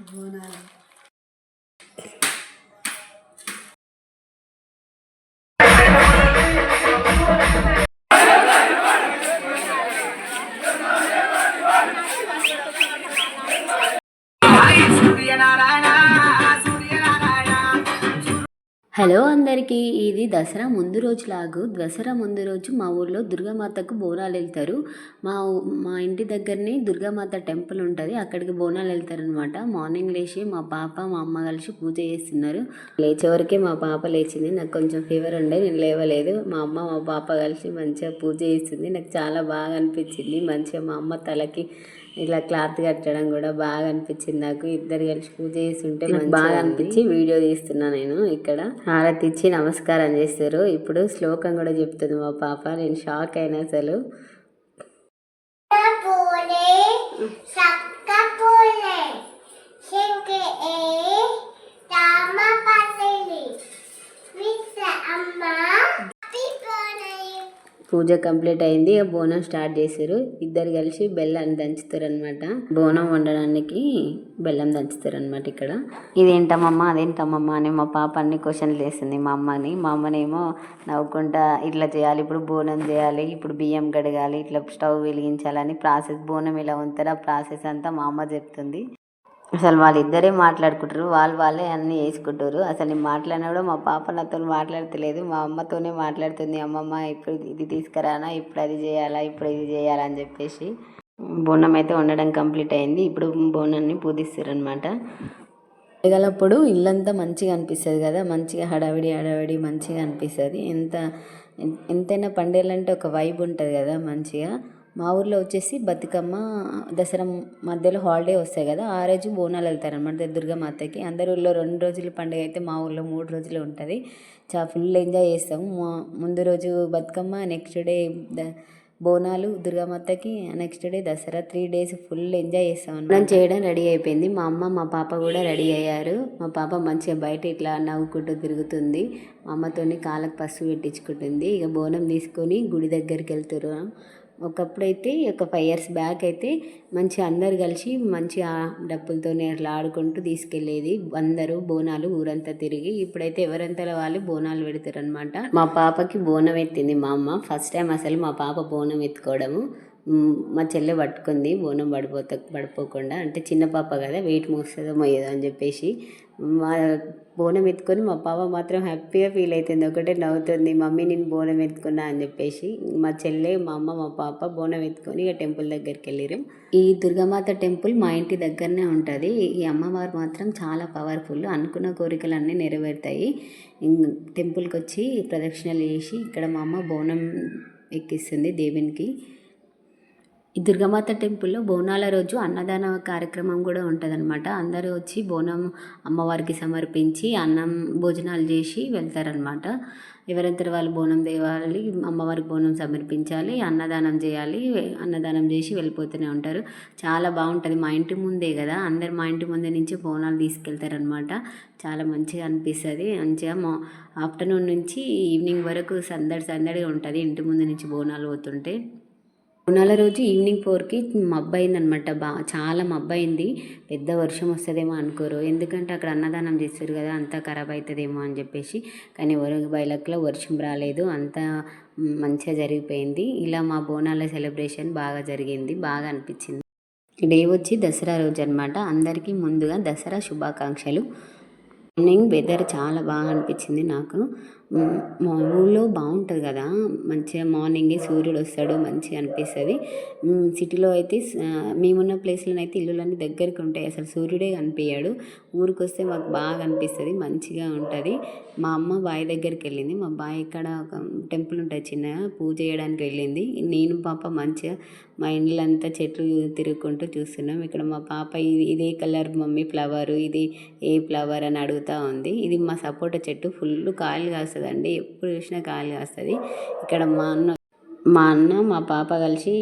Bonalu hello అందరికీ ఇది దసరా ముందు రోజు లాగు దసరా ముందు రోజు మా ఊర్లో దుర్గామాతకు బోనాలు వెళ్తారు. మా మా ఇంటి దగ్గరనే దుర్గామాత టెంపుల్ ఉంటుంది. అక్కడికి బోనాలు వెళ్తారు అనమాట మార్నింగ్ లేచి మా పాప మా అమ్మ కలిసి పూజ చేస్తున్నారు. లేచే వరకే మా పాప లేచింది. నాకు కొంచెం ఫీవర్ ఉండే నేను లేవలేదు. మా అమ్మ మా పాప కలిసి మంచిగా పూజ చేస్తుంది. నాకు చాలా బాగా అనిపించింది. మంచిగా మా అమ్మ తలకి ఇట్లా క్లాత్ కట్టడం కూడా బాగా అనిపించింది నాకు. ఇద్దరు కలిసి పూజ చేస్తుంటే నాకు బాగా అనిపించి వీడియో తీస్తున్నా నేను ఇక్కడ. హారతి ఇచ్చి నమస్కారం చేస్తారు. ఇప్పుడు శ్లోకం కూడా చెప్తుంది మా పాప. నేను షాక్ అయినా అసలు. అమ్మ. పూజ కంప్లీట్ అయింది ఇక బోనం స్టార్ట్ చేశారు. ఇద్దరు కలిసి బెల్లాన్ని దంచుతారు అనమాట బోనం వండడానికి బెల్లం దంచుతారు అనమాట ఇక్కడ. ఇదేంటమ్మమ్మ అదేంటమ్మమ్మ అని మా పాప అన్ని క్వశ్చన్లు వేసింది మా అమ్మని. మా అమ్మనేమో నవ్వుకుంటా ఇట్లా చేయాలి ఇప్పుడు బోనం చేయాలి ఇప్పుడు బియ్యం కడగాలి ఇట్లా స్టవ్ వెలిగించాలని ప్రాసెస్ బోనం ఇలా ఉంటారు ఆ ప్రాసెస్ అంతా మా అమ్మ చెప్తుంది. అసలు వాళ్ళు ఇద్దరే మాట్లాడుకుంటారు వాళ్ళు వాళ్ళే అన్నీ వేసుకుంటారు. అసలు నేను మాట్లాడినా కూడా మా పాప నాతో మాట్లాడతలేదు మా అమ్మతోనే మాట్లాడుతుంది అమ్మమ్మ ఇప్పుడు ఇది తీసుకురానా ఇప్పుడు అది చేయాలా ఇప్పుడు ఇది చేయాలా అని చెప్పేసి బోనం అయితే వండడం కంప్లీట్ అయింది. ఇప్పుడు బోనాన్ని పూజిస్తారనమాట పండుగలప్పుడు ఇల్లంతా మంచిగా అనిపిస్తుంది కదా మంచిగా హడావిడి హడావిడి మంచిగా అనిపిస్తుంది. ఎంత ఎంతైనా పండుగలు అంటే ఒక వైబ్ ఉంటుంది కదా మంచిగా. మా ఊర్లో వచ్చేసి బతుకమ్మ దసరా మధ్యలో హాలిడే వస్తాయి కదా ఆ రోజు బోనాలు వెళ్తారు అనమాట దుర్గామాతకి అందరి ఊళ్ళో రెండు రోజుల పండుగ అయితే మా ఊర్లో మూడు రోజులు ఉంటుంది. చాలా ఫుల్ ఎంజాయ్ చేస్తాము. ముందు రోజు Bathukamma next day the- Bonalu దుర్గామాతకి next day Dasara three days full enjoy చేస్తాం మనం చేయడం రెడీ అయిపోయింది. మా అమ్మ మా పాప కూడా రెడీ అయ్యారు. మా పాప మంచిగా బయట ఇట్లా నవ్వుకుంటూ తిరుగుతుంది. మా అమ్మతోని కాళ్ళకు పసుపు పెట్టించుకుంటుంది. ఇక బోనం తీసుకొని గుడి దగ్గరికి వెళ్తారు ఒకప్పుడైతే ఒక ఫైవ్ ఇయర్స్ బ్యాక్ అయితే మంచి అందరు కలిసి మంచిగా డప్పులతోనే అట్లా ఆడుకుంటూ తీసుకెళ్ళేది. అందరూ బోనాలు ఊరంతా తిరిగి ఇప్పుడైతే ఎవరంతలో వాళ్ళు బోనాలు పెడతారు అనమాట మా పాపకి బోనం ఎత్తింది మా అమ్మ. ఫస్ట్ టైం అసలు మా పాప బోనం ఎత్తుకోవడము. మా చెల్లె పట్టుకుంది బోనం పడిపోత పడిపోకుండా అంటే చిన్న పాప కదా వెయిట్ మోస్తుందో మొయ్యదో అని చెప్పేసి మా బోనం ఎత్తుకొని మా పాప మాత్రం హ్యాపీగా ఫీల్ అవుతుంది ఒకటే నవ్వుతుంది మమ్మీ నేను బోనం ఎత్తుకున్నా అని చెప్పేసి మా చెల్లె మా అమ్మ మా పాప బోనం ఎత్తుకొని ఇక టెంపుల్ దగ్గరికి వెళ్ళిరు ఈ దుర్గామాత టెంపుల్ మా ఇంటి దగ్గరనే ఉంటుంది ఈ అమ్మవారు మాత్రం చాలా పవర్ఫుల్ అనుకున్న కోరికలన్నీ నెరవేరుతాయి. టెంపుల్కి వచ్చి ప్రదక్షిణలు చేసి ఇక్కడ మా అమ్మ బోనం ఎక్కిస్తుంది దేవునికి. ఈ దుర్గామాత టెంపుల్లో బోనాల రోజు అన్నదాన కార్యక్రమం కూడా ఉంటుందన్నమాట. అందరూ వచ్చి బోనం అమ్మవారికి సమర్పించి అన్నం భోజనాలు చేసి వెళ్తారనమాట ఎవరంతటి వాళ్ళు బోనం తేవాలి అమ్మవారికి బోనం సమర్పించాలి అన్నదానం చేయాలి అన్నదానం చేసి వెళ్ళిపోతూనే ఉంటారు. చాలా బాగుంటుంది. మా ఇంటి ముందే కదా అందరు మా ఇంటి ముందే నుంచి బోనాలు తీసుకెళ్తారనమాట చాలా మంచిగా అనిపిస్తుంది. మంచిగా మా ఆఫ్టర్నూన్ నుంచి ఈవినింగ్ వరకు సందడి సందడిగా ఉంటుంది. ఇంటి ముందు నుంచి బోనాలు పోతుంటే. బోనాల రోజు ఈవినింగ్ ఫోర్కి మబ్బైంది అనమాట బా చాలా మబ్బైంది పెద్ద వర్షం వస్తుందేమో అనుకోరు. ఎందుకంటే అక్కడ అన్నదానం చేస్తారు కదా అంతా ఖరాబ్ అవుతుందేమో అని చెప్పేసి. కానీ వరకు బయలకలో వర్షం రాలేదు. అంతా మంచిగా జరిగిపోయింది. ఇలా మా బోనాల సెలబ్రేషన్ బాగా జరిగింది. బాగా అనిపించింది. డే వచ్చి దసరా రోజు అనమాట అందరికీ ముందుగా దసరా శుభాకాంక్షలు. మార్నింగ్ వెదర్ చాలా బాగా అనిపించింది నాకు. మా ఊళ్ళో బాగుంటుంది కదా. మంచిగా మార్నింగే సూర్యుడు వస్తాడు మంచిగా అనిపిస్తుంది. సిటీలో అయితే మేమున్న ప్లేస్లో అయితే ఇల్లులన్నీ దగ్గరికి ఉంటాయి. అసలు సూర్యుడే కనిపించాడు ఊరికి వస్తే మాకు బాగా అనిపిస్తుంది మంచిగా ఉంటుంది. మా అమ్మ బావి దగ్గరికి వెళ్ళింది. మా బావి ఇక్కడ ఒక టెంపుల్ ఉంటుంది చిన్నగా పూజ చేయడానికి వెళ్ళింది. నేను పాప మంచిగా మా ఇండ్లంతా చెట్లు తిరుగుకుంటూ చూస్తున్నాం. ఇక్కడ మా పాప ఇది ఇదే కలర్ మమ్మీ ఫ్లవర్ ఇది ఏ ఫ్లవర్ అని అడుగుతూ ఉంది. ఇది మా సపోటా చెట్టు. ఫుల్ కాయలు కాస్తుందండి. ఎప్పుడు చూసినా కాయలు కాస్తుంది. ఇక్కడ మా అన్న మా అన్న మా పాప కలిసి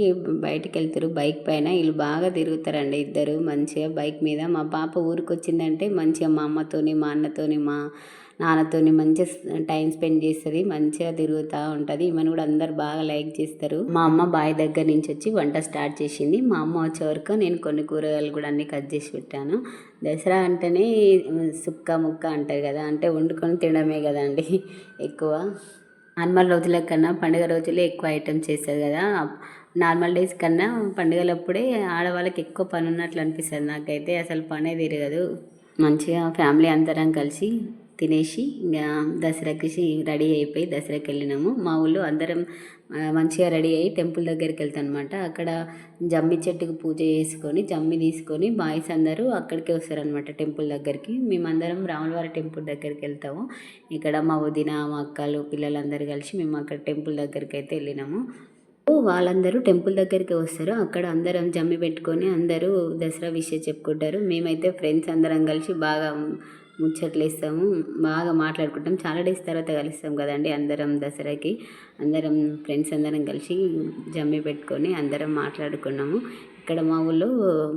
బయటికి వెళ్తారు బైక్ పైన. వీళ్ళు బాగా తిరుగుతారండి ఇద్దరు మంచిగా బైక్ మీద. మా పాప ఊరికి వచ్చిందంటే మంచిగా మా అమ్మతోని మా అన్నతోని మా నాన్నతోని మంచిగా టైం స్పెండ్ చేస్తుంది మంచిగా తిరుగుతూ ఉంటుంది. ఈమెను కూడా అందరు బాగా లైక్ చేస్తారు. మా అమ్మ బాయ్ దగ్గర నుంచి వచ్చి వంట స్టార్ట్ చేసింది. మా అమ్మ వచ్చే వరకు నేను కొన్ని కూరగాయలు కూడా అన్నీ కట్ చేసి పెట్టాను. దసరా అంటేనే సుక్క ముక్క అంటారు కదా అంటే వండుకొని తినడమే కదా అండి ఎక్కువ. నార్మల్ రోజుల కన్నా పండుగ రోజులే ఎక్కువ ఐటమ్స్ చేస్తారు కదా. నార్మల్ డేస్ కన్నా పండుగలప్పుడే ఆడవాళ్ళకి ఎక్కువ పని ఉన్నట్లు అనిపిస్తుంది నాకైతే. అసలు పనే తిరగదు మంచిగా ఫ్యామిలీ అందరం కలిసి తినేసి ఇంకా దసరాకి రెడీ అయిపోయి దసరాకి వెళ్ళినాము. మా ఊళ్ళో అందరం మంచిగా రెడీ అయ్యి టెంపుల్ దగ్గరికి వెళ్తాం అనమాట అక్కడ జమ్మి చెట్టుకు పూజ చేసుకొని జమ్మి తీసుకొని బాయ్స్ అందరూ అక్కడికే వస్తారనమాట టెంపుల్ దగ్గరికి. మేమందరం రాములవారి టెంపుల్ దగ్గరికి వెళ్తాము. ఇక్కడ మా వదిన మా అక్కలు పిల్లలందరూ కలిసి మేము అక్కడ టెంపుల్ దగ్గరికి అయితే వెళ్ళినాము. వాళ్ళందరూ టెంపుల్ దగ్గరికి వస్తారు. అక్కడ అందరం జమ్మి పెట్టుకొని అందరూ దసరా విషయం చెప్పుకుంటారు. మేమైతే ఫ్రెండ్స్ అందరం కలిసి బాగా ముచ్చట్లు వేస్తాము బాగా మాట్లాడుకుంటాం. చాలా డేస్ తర్వాత కలుస్తాం కదండి అందరం దసరాకి. అందరం ఫ్రెండ్స్ అందరం కలిసి జమ్మి పెట్టుకొని అందరం మాట్లాడుకున్నాము. ఇక్కడ మా ఊళ్ళో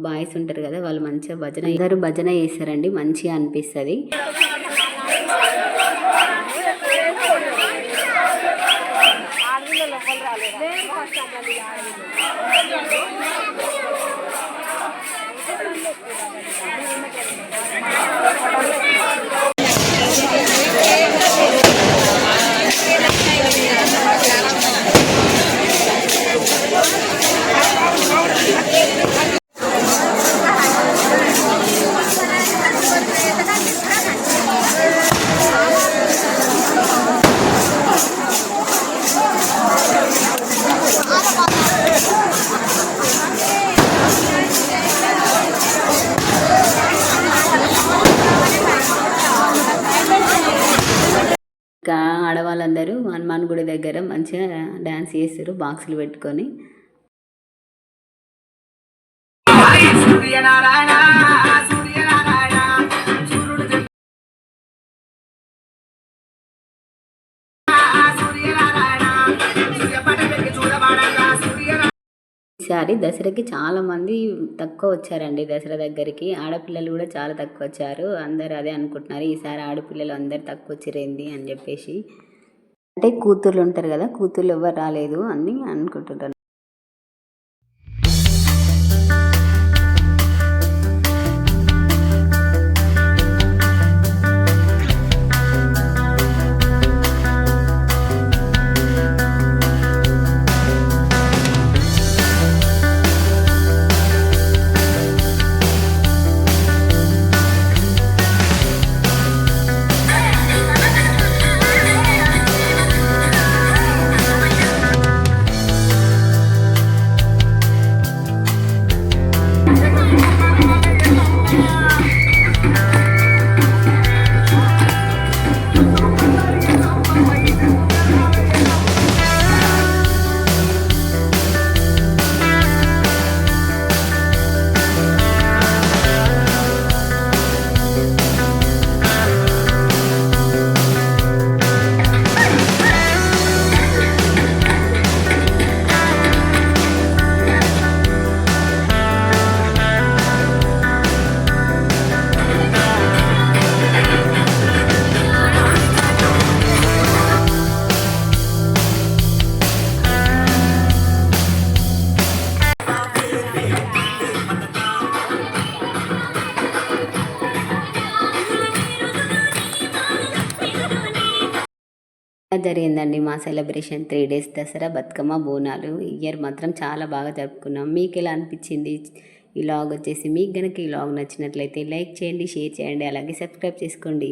బాయ్స్ ఉంటారు కదా వాళ్ళు మంచిగా భజన అందరూ భజన చేస్తారండి మంచిగా అనిపిస్తుంది. వాళ్ళందరూ హనుమాన్ గుడి దగ్గర మంచిగా డ్యాన్స్ చేస్తారు బాక్సులు పెట్టుకొని. ఈసారి దసరాకి చాలా మంది తక్కువ వచ్చారండి దసరా దగ్గరికి. ఆడపిల్లలు కూడా చాలా తక్కువ వచ్చారు. అందరు అదే అనుకుంటున్నారు ఈసారి ఆడపిల్లలు అందరు తక్కువ వచ్చిరేంది అని చెప్పేసి. అంటే కూతుర్లు ఉంటారు కదా కూతుర్లు ఎవరు రాలేదు అని అనుకుంటున్నాను జరిగిందండి మా celebration three days Dasara Bathukamma Bonalu. Year మాత్రం చాలా బాగా జరుపుకున్నాం. మీకు ఎలా అనిపించింది? ఈ లాగ్ వచ్చేసి మీకు కనుక ఈ లాగ్ నచ్చినట్లయితే లైక్ చేయండి షేర్ చేయండి అలాగే సబ్స్క్రైబ్ చేసుకోండి.